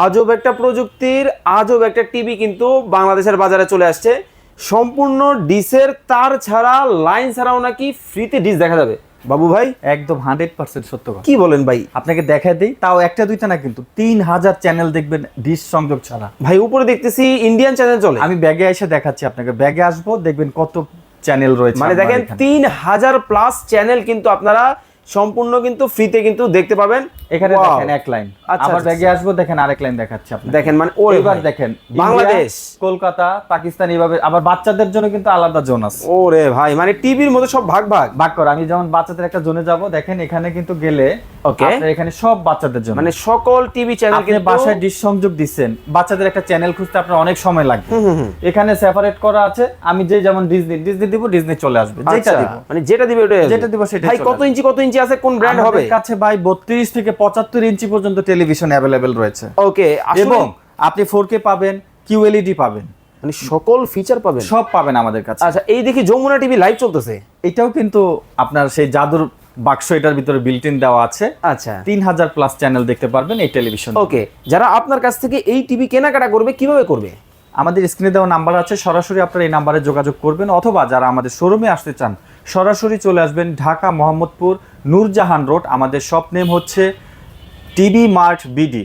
আজব একটা প্রযুক্তির আজব একটা টিভি কিন্তু বাংলাদেশের বাজারে চলে আসছে। সম্পূর্ণ ডিসের তার ছাড়া লাইন ছাড়াও নাকি ফ্রিতে ডিস দেখা যাবে। বাবু ভাই? একদম হান্ড্রেড পার্সেন্ট সত্য কি বলেন ভাই? আপনাকে দেখা দিই তাও একটা দুইটা না কিন্তু তিন হাজার চ্যানেল দেখবেন ডিশ সংযোগ ছাড়া। ভাই উপরে দেখতেছি ইন্ডিয়ান চ্যানেল চলে। আমি ব্যাগে এসে দেখাচ্ছি আপনাকে ব্যাগে আসব দেখবেন কত চ্যানেল রয়েছে মানে দেখেন তিন হাজার প্লাস চ্যানেল কিন্তু আপনারা সম্পূর্ণ কিন্তু ফ্রিতে কিন্তু দেখতে পাবেন। এখানে দেখেন এক লাইন আচ্ছা, আবার আচ্ছা, ব্যাগে আসব দেখেন আরেক লাইন দেখাচ্ছি আপনি দেখেন মানে ও এবার দেখেন বাংলাদেশ। কলকাতা পাকিস্তান এইভাবে আবার বাচ্চাদের জন্য কিন্তু আলাদা জোন আছে। ওরে ভাই মানে টিভির মধ্যে সব ভাগ ভাগ। ভাগ করে আমি যেমন বাচ্চাদের একটা জোনে যাব দেখেন এখানে কিন্তু গেলে আপনার এখানে সব বাচ্চাদের জন্য। মানে সকল টিভি চ্যানেল আপনি বাসায় ডিশ সংযোগ দিচ্ছেন বাচ্চাদের একটা চ্যানেল খুঁজতে আপনার অনেক সময় লাগবে। এখানে সেপারেট করা আছে আমি যে যেমন ডিজনি ডিজনি দিব ডিজনি চলে আসবে যেটা আচ্ছা, দিব। মানে যেটা দিবে আসবে। যেটা দিব সেটাই ভাই কত ইঞ্চি কত ইঞ্চি আছে কোন ব্র্যান্ড হবে? কাছে ভাই বত্রিশ থেকে পঁচাত্তর ইঞ্চি পর্যন্ত টেলিভিশন অ্যাভেলেবেল রয়েছে। ওকে এবং আপনি ফোর কে পাবেন কিউএলইডি পাবেন। মানে সকল ফিচার পাবেন? সব পাবেন আমাদের কাছে। আচ্ছা এই দেখি যমুনা টিভি লাইভ চলতেছে। এটাও কিন্তু আপনার সেই জাদুর বাক্স এটার ভিতরে বিল্ট ইন দেওয়া আছে। আচ্ছা। তিন হাজার প্লাস চ্যানেল দেখতে পারবেন এই টেলিভিশন ওকে যারা আপনার কাছ থেকে এই টিভি কেনাকাটা করবে কীভাবে করবে? আমাদের স্ক্রিনে দেওয়া নাম্বার আছে সরাসরি আপনারা এই নাম্বারে যোগাযোগ করবেন অথবা যারা আমাদের শোরুমে আসতে চান সরাসরি চলে আসবেন ঢাকা মোহাম্মদপুর নূরজাহান রোড আমাদের শপ নেম হচ্ছে টিভি মার্ট বিডি